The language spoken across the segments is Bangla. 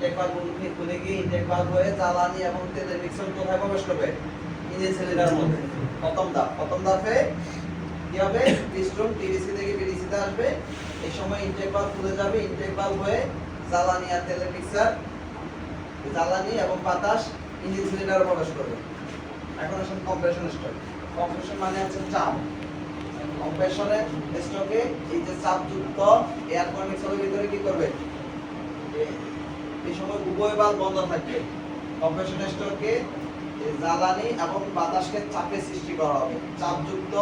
ইনটেক ভালভ খুলে গিয়ে ইনটেক ভালভ হয়ে জ্বালানি এবং তেলের মিশ্রণ কোথায় প্রবেশ করবে? ইঞ্জিন সিলিন্ডারের মধ্যে। প্রথম ধাপ। প্রথম ধাপে কি হবে? পিস্টন টিডিসি থেকে পিডিসি তে আসবে। এই সময় ইনটেক ভালভ খুলে যাবে। ইনটেক ভালভ হয়ে জ্বালানি আর তেলের মিক্সার, জ্বালানি এবং বাতাস ইঞ্জিন সিলিন্ডারে প্রবেশ করবে। এখন আসেন কম্প্রেশন স্ট্রোক কম্প্রেশন মানে হচ্ছে চাপ। কম্প্রেশনে স্ট্রোকে এই যে চাপযুক্ত এয়ার কন্ডিশনের ভিতরে কি করবে? এই সময় উভয় বাল্ব বন্ধ থাকবে। কম্প্রেশন স্ট্রোকে জ্বালানি এবং বাতাসকে চাপে সৃষ্টি করা হবে। চাপযুক্ত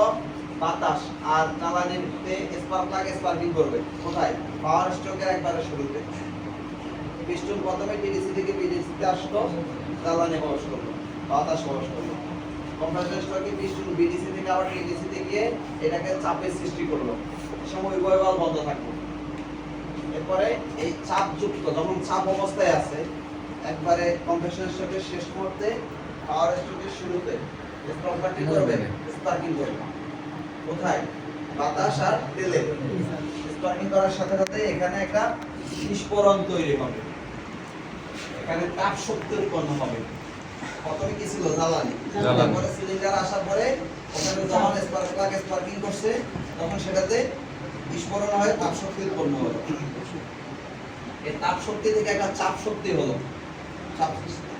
বাতাস আর জ্বালানিতে স্পার্ক লাগে স্পার্কিং করবে। কোথায়? পাওয়ার স্ট্রোকের একবারে শুরুতে। পিস্টন প্রথমে টিডিসি থেকে বিডিসি তে আসলো, জ্বালানি প্রবেশ করল, বাতাস প্রবেশ করল। কম্প্রেসর স্ট্রোকে পিস্টন বিডিসি থেকে আবার টিডিসি তে গিয়ে এটাকে চাপের সৃষ্টি করল। সময় উভয় বাল্ব বন্ধ থাকবে। এরপরে এই চাপযুক্ত যখন চাপ অবস্থায় আছে একবারে কম্প্রেসর স্ট্রোকের শেষ মুহূর্তে পাওয়ার স্ট্রোকের শুরুতে স্পার্কটা করবে? স্পার্কিং করবে। কোথায়? বাতাস আর তেলে। স্পার্কিং করার সাথে সাথে এখানে একটা বিস্ফোরণ তৈরি হবে। এখানে তাপ শক্তি উৎপন্ন হবে। প্রথমে কি ছিল? জ্বালানি। জ্বালানি। তারপরে সিলিন্ডার আসার পরে ওখানে যখন স্পার্ক প্লাগ স্পার্কিং করছে তখন সেটাতে বিস্ফোরণ হয় তাপ শক্তি উৎপন্ন হলো এই তাপ শক্তি থেকে একটা চাপ শক্তি হলো। চাপ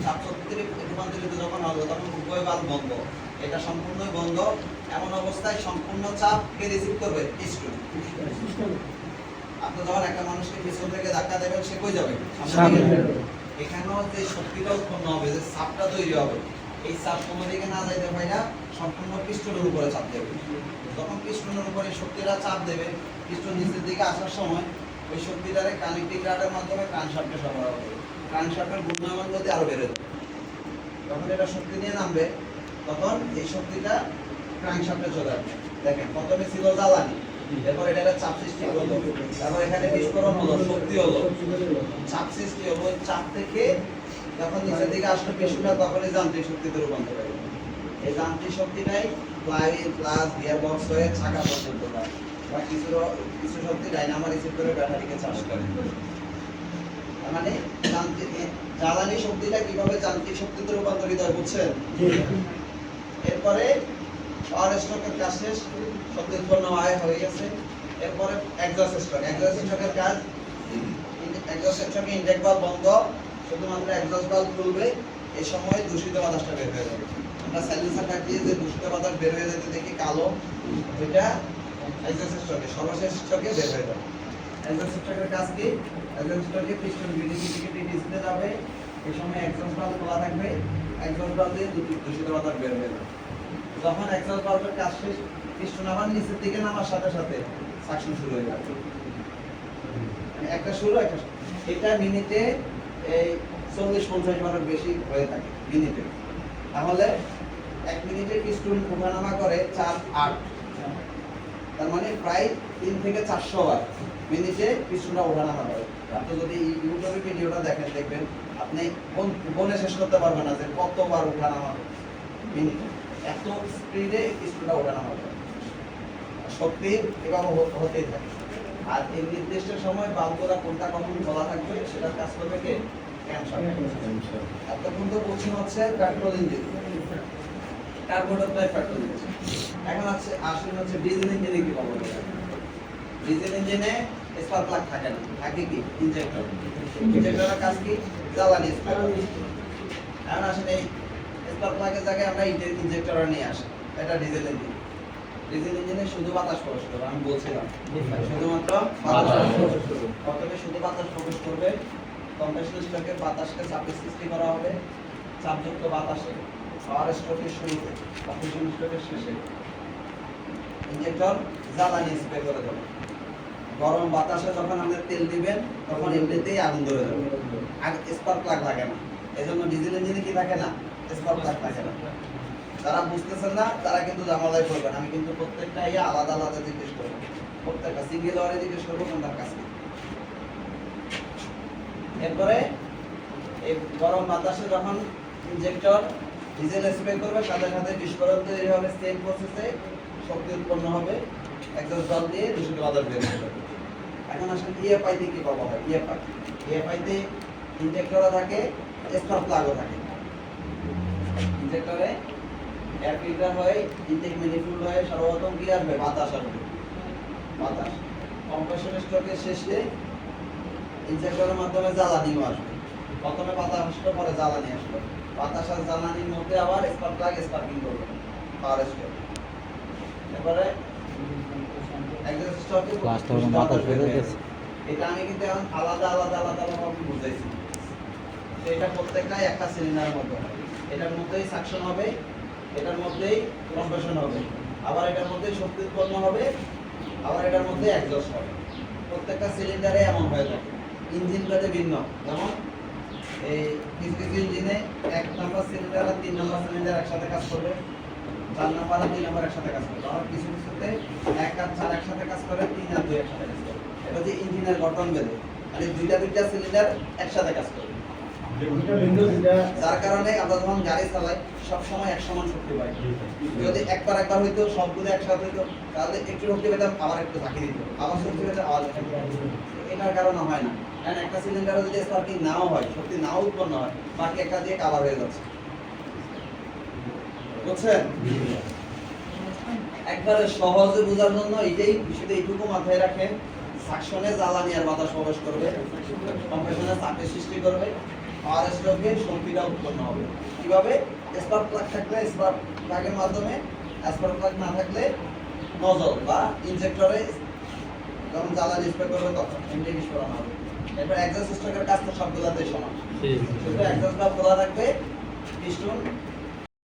চাপ শক্তিতে রূপান্তরিত যখন হলো তখন উভয় বাল্ব বন্ধ। এটা সম্পূর্ণ বন্ধ। এমন অবস্থায় সম্পূর্ণ চাপ কে রিসিভ করবে? পিস্টন আপনি যখন একটা মানুষকে পিছন থেকে ধাক্কা দেবেন সে কই যাবে। এখানেও যে শক্তিটা উৎপন্ন হবে যে চাপটা তৈরি হবে এই চাপ কোনো দিকে না যাইতে পারে না। সম্পূর্ণ পিস্টনের উপরে চাপ দেবে। যখন পিস্টনের উপরে শক্তিটা চাপ দেবে পিস্টন নিচের দিকে আসার সময় ওই শক্তিটারে কানেক্টিং রাডের মাধ্যমে ক্রানশাফটে সরবরাহ করবে। ক্রানশাফটের ঘূর্ণায়মান গতি আরও বেড়ে যাবে যখন এটা শক্তি নিয়ে নামবে, তখন এই শক্তিটা ক্রানশাফটে চলে আসবে। দেখেন, প্রথমে ছিল জ্বালানি, এরপর এটা চাপ সৃষ্টি হলো তারপর এখানে বিস্ফোরণ হলো, শক্তি হলো। চাপ সৃষ্টি হলো, চাপ থেকে যখন নিচের দিকে আসলো পেশুটা তখনই যান্ত্রিক শক্তিতে রূপান্তর গেল। এই যান্ত্রিক শক্তিটাই ফ্লাইহুইল প্লাস গিয়ার বক্স হয়ে চাকা পর্যন্ত যায়। বা কিছু কিছু শক্তি ডাইনামো রিসিভ করে ব্যাটারিকে চার্জ করে। তার মানে যান্ত্রিক জ্বালানি শক্তিটা কীভাবে যান্ত্রিক শক্তিতে রূপান্তরিত হয় বুঝছেন? এরপরে পাওয়ার স্ট্রোকের কাজ শেষ শক্তি উৎপন্ন হয় হয়ে গেছে। এরপরে এক্সস্ট স্ট্রোক এক্সস্ট স্ট্রোকের কাজ এক্সস্ট স্ট্রোকে ইনটেক বাল্ব বন্ধ শুধুমাত্র এক্সস্ট বাল্ব খুলবে এই সময় দূষিত বাতাসটা বের হয়ে যাবে। আমরা সাইলেন্সার কাটিয়ে যে দূষিত বাতাস বের হয়ে যেতে দেখি কালো, ওইটা এক্সস্ট স্ট্রোকে সর্বশেষ স্ট্রোকে বের হয়ে যাবে। এক্সস্ট স্ট্রোকের কাজ কি? এক্সস্ট স্ট্রোকে পিস্টন বিডিসি থেকে যাবে। এই সময় এক্সস্ট বাল্ব খোলা থাকবে। এক্সস্ট বাল্ব দিয়ে দূষিত দূষিত বাতাস বের হয়ে যাবে। যখন এক্সস্ট বাল্বের কাজ শেষ পিস্টন আবার নিচের দিকে নামার সাথে সাথে সাকশন শুরু হয়ে যাবে। মানে একটা শুরু, একটা এটা মিনিটে এই চল্লিশ পঞ্চাশ বারের বেশি হয়ে থাকে, মিনিটে। তাহলে এক মিনিটে পিস্টন ওঠানামা করে? চার আট। তার মানে প্রায় তিন থেকে চারশো বার মিনিটে পিস্টনটা ওঠানামা করে। আপনি যদি এই ইউটিউবে ভিডিওটা দেখেন দেখবেন আপনি কোন বলে শেষ করতে পারবেন না যে কতবার ওঠানামা মিনিটে এত স্পিডে পিস্টনটা ওঠানামা করে শক্তি এভাবে হতেই থাকে। আর এই নির্দিষ্ট সময় বাল্বগুলা কোনটা কখন খোলা থাকবে সেটা কাজ করবে কে? ক্যান্সার এতক্ষণ তো বলছেন হচ্ছে পেট্রোল ইঞ্জিন পেট্রোল ইঞ্জিন এখন আছে আসলে হচ্ছে ডিজেল ইঞ্জিনে কি পাবো ডিজেল ইঞ্জিনে স্পার্ক প্লাগ থাকে না। থাকে কি? ইনজেক্টর ইনজেক্টরের কাজ কি? জ্বালানি স্পার্ক এখন আসলে স্পার্ক প্লাগের জায়গায় আমরা ইনজেক্টর নিয়ে আসি। এটা ডিজেল ইঞ্জিন ডিজেল ইঞ্জিনে শুধু বাতাস প্রবেশ করবে, আমি বলছিলাম। শুধুমাত্র বাতাস প্রবেশ করবে। শুধু বাতাস প্রবেশ করবে। কম্প্রেসর স্ট্রোকে বাতাসকে চাপের সৃষ্টি করা হবে। চাপযুক্ত বাতাসে। স্ট্রোকের শুরুতে শেষে। ইনজেক্টর জ্বালানি স্প্রে করে দেবে। গরম বাতাসে যখন তেল দিবেন, তখন এমনিতেই আগুন ধরে যাবে। স্পার্ক প্লাগ লাগে না। এজন্য ডিজেল ইঞ্জিনে কি থাকে না? স্পার্ক প্লাগ থাকে না। যারা বুঝতেছেন না, তারা কিন্তু জামালাই করবেন আমি কিন্তু প্রত্যেকটা ইয়ে আলাদা আলাদা জিজ্ঞেস করব। প্রত্যেকটা সিঙ্গেল ওয়ারে জিজ্ঞেস করব, কোনটার কাছে। এরপরে এই গরম বাতাসে যখন ইনজেক্টর ডিজেল স্প্রে করবে, সাথে সাথে বিস্ফোরণ তৈরি হবে সেম প্রসেসে শক্তি উৎপন্ন হবে। একজস্ট জল দিয়ে দূষিত বাতাস বের যাবে এখন আসলে ইএফআই তে কি পাবো হয় ইএফআই ইএফআই তে ইনজেক্টরে থাকে স্পার্ক প্লাগও থাকে। ইনজেক্টরে এয়ার ফিল্টার হয় ইনটেক ম্যানিফোল্ড হয়, সর্বপ্রথম কি আসবে? বাতাস আসবে। বাতাস। কম্প্রেশন স্ট্রোকের শেষে ইনজেক্টরের মাধ্যমে জ্বালানিও আসবে। প্রথমে বাতাস আসলো, পরে জ্বালানি আসলো। বাতাস আর জ্বালানির মধ্যে আবার স্পার্ক প্লাগ স্পার্কিং করবে পাওয়ার স্ট্রোক এরপরে এক্সস্ট স্ট্রোকে Class তো ওরকম বাতাস বের গেছে। এটা আমি কিন্তু এখন আলাদা আলাদা আলাদা বুঝাইছি। এটা প্রত্যেকটাই একটা সিলিন্ডারের মধ্যে এটার মধ্যেই সাকশন হবে এটার মধ্যেই কম্প্রেশন হবে। আবার এটার মধ্যেই শক্তি উৎপন্ন হবে আবার এটার মধ্যে এক্সস্ট হবে। প্রত্যেকটা সিলিন্ডারে এমন হয়ে থাকে। ইঞ্জিন ভেদে ভিন্ন। যেমন এই কিছু কিছু ইঞ্জিনে এক নম্বর সিলিন্ডার আর তিন নম্বর সিলিন্ডার একসাথে কাজ করবে। চার নম্বর আর দুই নম্বর একসাথে কাজ করবে। আবার কিছু কিছুতে এক আর চার একসাথে কাজ করে, তিন আর দুই একসাথে কাজ করে। এটা হচ্ছে ইঞ্জিনের গঠন বেঁধে। মানে দুইটা দুইটা সিলিন্ডার একসাথে কাজ করবে। যার কারণে আমরা যখন গাড়ি চালাই সব সময় এক সমান শক্তি পাই। যদি একবার একবার হইতো, সবগুলো একসাথে হইতো, তাহলে একটু শক্তি পেতাম, আবার একটু ঝাঁকি দিত। আবার শক্তি পেতাম, আবার ঝাঁকি এটার কারণে হয় না। কারণ একটা সিলিন্ডারে যদি স্পার্কিং নাও হয়, শক্তি নাও উৎপন্ন হয় বাকি একটা দিয়ে কাভার হয়ে যাচ্ছে। বুঝছেন? একবারে সহজে বোঝার জন্য এটাই শুধু এইটুকু মাথায় রাখেন সাকশনে জ্বালানি আর বাতাস প্রবেশ করবে কম্প্রেশনে চাপের সৃষ্টি করবে। পাওয়ার স্ট্রোকে শক্তিটা উৎপন্ন হবে। কীভাবে? স্পার্ক প্লাগ থাকলে স্পার্ক প্লাগের মাধ্যমে স্পার্ক প্লাগ না থাকলে নজল বা ইনজেক্টরে যখন জ্বালানি স্প্রে করবে তখন ইঞ্জিন বিস্ফোরণ হবে। এরপর এক্সস্ট স্ট্রোকের কাজ তো সবগুলোতেই সমান। শুধু এক্সস্ট খোলা থাকবে পিস্টন